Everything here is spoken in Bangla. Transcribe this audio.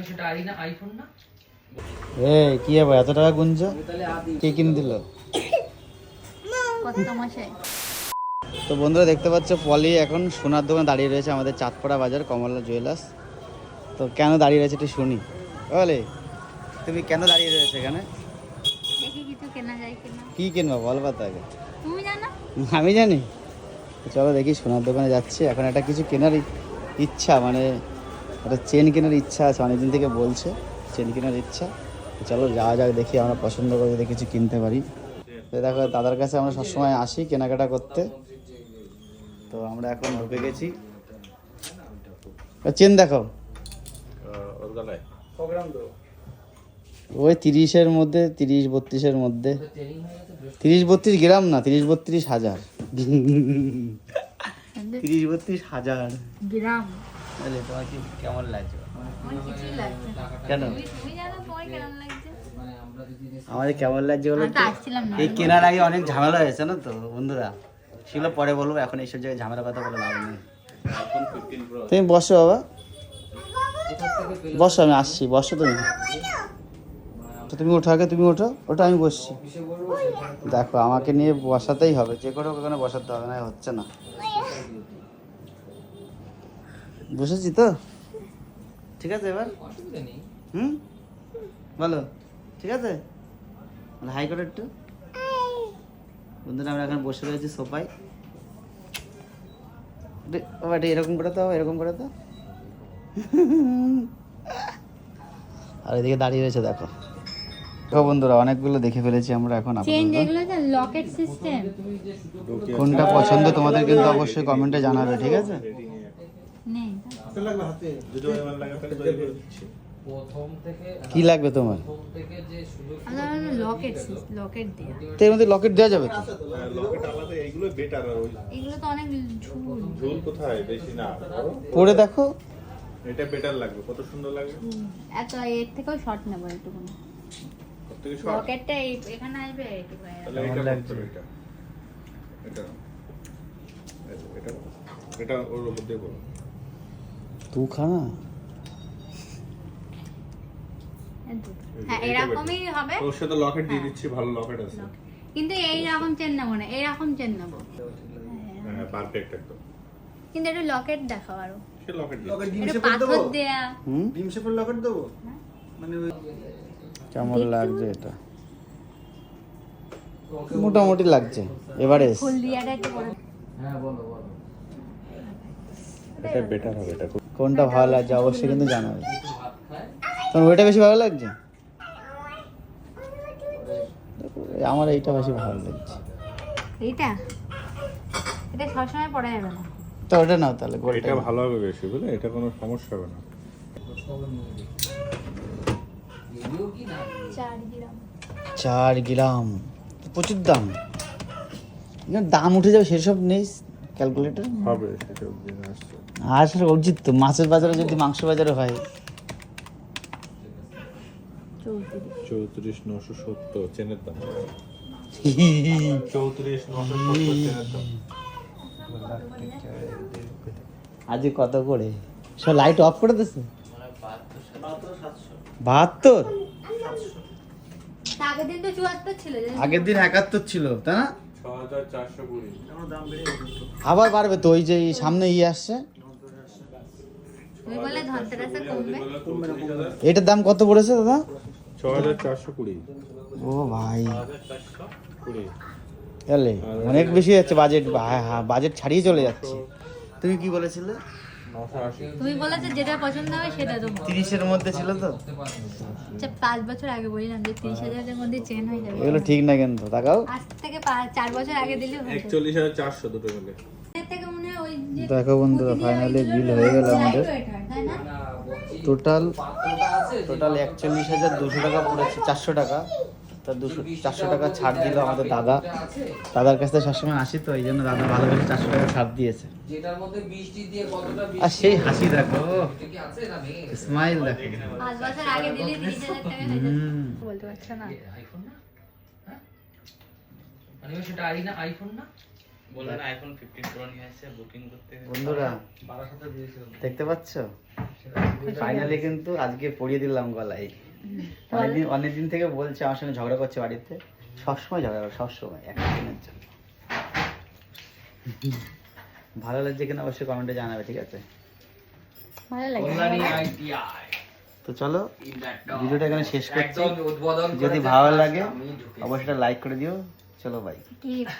সেটা আই না আইফোন না? এ কি হবে এত টাকা গুনছ? কে কিনে দিল? তো বন্ধুরা দেখতে পাচ্ছ পলি এখন সোনার দোকানে দাঁড়িয়ে রয়েছে আমাদের চাঁদপাড়া বাজার কমলা জুয়েলার্স। তো কেন দাঁড়িয়ে রয়েছে একটু শুনি। বলে তুমি কেন দাঁড়িয়ে রয়েছে এখানে? দেখি কিছু কেনা যায় কি কিনবো বলবা তো আগে তুমি জানো? আমি জানি। চলো দেখি সোনার দোকানে যাচ্ছি। এখন একটা কিছু কেনার ই- ইচ্ছা মানে একটা চেন কেনার ইচ্ছা আছে অনেকদিন থেকে বলছে চেন কেনার ইচ্ছা। চলো যাওয়া যাক দেখি আমরা পছন্দ করে যদি কিছু কিনতে পারি। তো দেখো দাদার কাছে আমরা সবসময় আসি কেনাকাটা করতে। তো আমরা এখন ঢুকে গেছি। চেন দেখো। ওই তিরিশের মধ্যে তিরিশ বত্রিশের মধ্যে। তিরিশ বত্রিশ গ্রাম না তিরিশ বত্রিশ হাজার। তিরিশ বত্রিশ হাজার। গ্রাম। তাহলে তোমার কি কেমন লাগছে? কেন? আমাদের কেমন লাগছে বলো এই কেনার আগে অনেক ঝামেলা হয়েছে না তো বন্ধুরা? সেগুলো পরে বলব এখন এইসব জায়গায় ঝামেলা কথা বলে লাভ নেই। তুমি বসো বাবা। বসো আমি আসছি বসো তুমি। তো তুমি ওঠো আগে তুমি ওঠো ওটা আমি বসছি। দেখো আমাকে নিয়ে বসাতেই হবে যে কোনো ওখানে বসাতে হবে না হচ্ছে না। বসেছি তো? ঠিক আছে এবার? নেই। হুম? বলো ঠিক আছে? বলো হাই করো একটু? বন্ধুরা আমরা এখন বসে রয়েছি সোফায় এরকম করে তো এরকম করে তো। আর এদিকে দাঁড়িয়ে রয়েছে দেখো। দেখো বন্ধুরা অনেকগুলো দেখে ফেলেছি আমরা এখন লকেট সিস্টেম কোনটা পছন্দ তোমাদের কিন্তু অবশ্যই কমেন্টে জানাবে ঠিক আছে? নেই প্রথম থেকে কি লাগবে তোমার? প্রথম থেকে যে সুযোগ লকেট লকেট দেয়া তো এর মধ্যে লকেট দেওয়া যাবে তো? লকেট আলাদা এইগুলো বেটার আর ওই এগুলো তো অনেক ঝুল। ঝোল কোথায়? বেশি না। পরে দেখো। এটা বেটার লাগবে কত সুন্দর লাগবে? এত এর থেকেও শর্ট নেব একটু লকেটটা এই- এখানে আসবে তাহলে এটা এটা। এটা এটা এটা ওর মধ্যে বলো এই। হ্যাঁ এরকমই হবে। ওর সাথে লকেট দিয়ে দিচ্ছি ভালো লকেট আছে। কিন্তু এই রকম চেন নেব না এইরকম চেন নেব। হ্যাঁ পারফেক্ট একদম। কিন্তু একটু লকেট দেখাও আরও। সে লকেট পাথর দেয়া। হুম? ডিম শেপের লকেট দেবো? মানে কেমন লাগছে এটা? মোটামুটি লাগছে। এবারে ফুল দিয়াটা একটু হ্যাঁ বলো বলো। এটা বেটার হবে এটা খুব কোনটা ভালো লাগছে? অবশ্যই কিন্তু জানাবে। তোমার ওইটা বেশি ভালো লাগছে? আমার এইটা বেশি ভালো লাগছে। এইটা? এটা সবসময় পড়া যাবে না। তো ওটা নাও তাহলে এটা ভালো হবে বেশি বুঝলে? এটা কোনো সমস্যা হবে না। চার গ্রাম। প্রচুর দাম। না, দাম উঠে যাবে সেসব নেই। ক্যালকুলেটর হবে আসলে উচিত তো মাছের বাজারে যদি মাংস বাজারে হয়। চৌত্রিশ নশো সত্তর চেনের দাম। চৌত্রিশ নশো সত্তর চেনের দাম। আজ কত করে? সব লাইট অফ করে দিচ্ছে বাহাত্তর? তা আগের দিন তো চুয়াত্তর ছিল জানিস? আগের দিন একাত্তর ছিল তাই না? আবার বাড়বে তো ওই যে এই সামনে ইয়ে আসছে। এটার দাম কত পড়েছে দাদা? ছ হাজার চারশো কুড়ি। ও ভাই। অনেক বেশি যাচ্ছে বাজেট হ্যাঁ হ্যাঁ বাজেট ছাড়িয়ে চলে যাচ্ছে। তুমি কি বলেছিলে? তুমি বলেছ যেটা পছন্দ হবে সেটা দেবো। তিরিশের মধ্যে ছিল তো? আচ্ছা পাঁচ বছর আগে বললাম যে তিরিশ হাজারের মধ্যে চেন হয়ে যাবে। এগুলো ঠিক না কিন্তু তাকাও। আজ থেকে চার বছর আগে দিলে একচল্লিশ হাজার চারশো দুটো যে দেখো বন্ধুরা ফাইনালি বিল হয়ে গেল আমাদের। টোটাল টোটাল একচল্লিশ হাজার দুশো টাকা পড়েছে চারশো টাকা। তা দুশো চারশো টাকা ছাড় দিল আমাদের দাদা। দাদার কাছ থেকে সবসময় আসি তো এই জন্য দাদা ভালোভাবে চারশো টাকা ছাড় দিয়েছে। আর সেই হাসি দেখো। স্মাইল দেখো। হয়ে যাবে হুম। বলতে পারছ না। আইফোন না? আনিও সেটা আই না? আইফোন না বললেন আইফোন ফিফটিন প্রো নিয়ে আসছে বুকিং করতে বন্ধুরা বারাসাতে দিয়েছিল দেখতে পাচ্ছ? ফাইনালি কিন্তু আজকে পরিয়ে দিলাম গলায়। অনেকদিন অনেকদিন থেকে বলছে আমার সঙ্গে ঝগড়া করছে বাড়িতে। সবসময় ঝগড়া করে সবসময় একটা দিনের জন্য। ভালো লাগছে কিনা অবশ্যই কমেন্টে জানাবে ঠিক আছে? ভালো লাগে তো চলো ভিডিওটা এখানে শেষ করছি। যদি ভালো লাগে অবশ্যই লাইক করে দিও। চলো ভাই